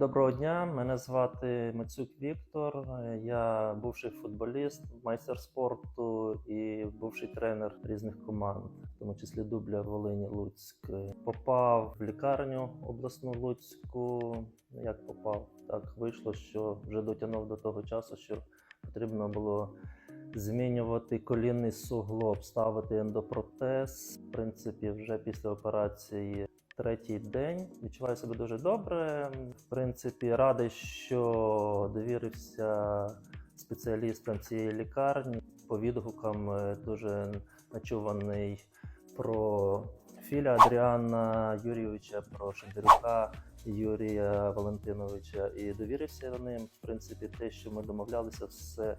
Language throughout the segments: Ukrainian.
Доброго дня, мене звати Мацюк Віктор. Я бувший футболіст, майстер спорту і бувший тренер різних команд, в тому числі дубля Волині Луцьк. Попав в лікарню обласну Луцьку. Як попав? Так вийшло, що вже дотягнув до того часу, що потрібно було змінювати колінний суглоб, ставити ендопротез. В принципі, вже після операції третій день. Відчуваю себе дуже добре. В принципі, радий, що довірився спеціалістам цієї лікарні. По відгукам е, дуже начуваний про Філя Адріана Юрійовича, про Шендерюка Юрія Валентиновича і довірився ним. В принципі, те, що ми домовлялися, все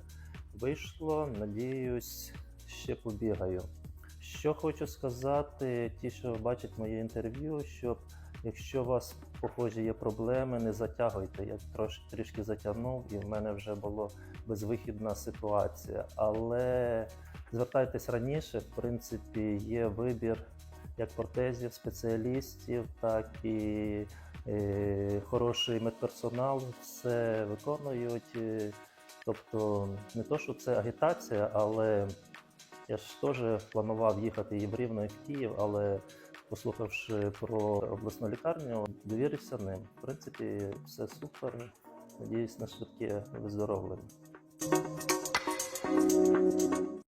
вийшло. Надіюсь, ще побігаю. Що хочу сказати, ті, що бачать моє інтерв'ю, щоб якщо у вас похожі є проблеми, не затягуйте. Я трош, трішки затягнув, і в мене вже була безвихідна ситуація. Але звертайтесь раніше, в принципі, є вибір як протезів, спеціалістів, так і е, хороший медперсонал все виконують. Тобто не то, що це агітація, але я ж теж планував їхати і в Рівно, і в Київ, але послухавши про обласну лікарню, довірився ним. В принципі, все супер. Надіюсь на швидке виздоровлення.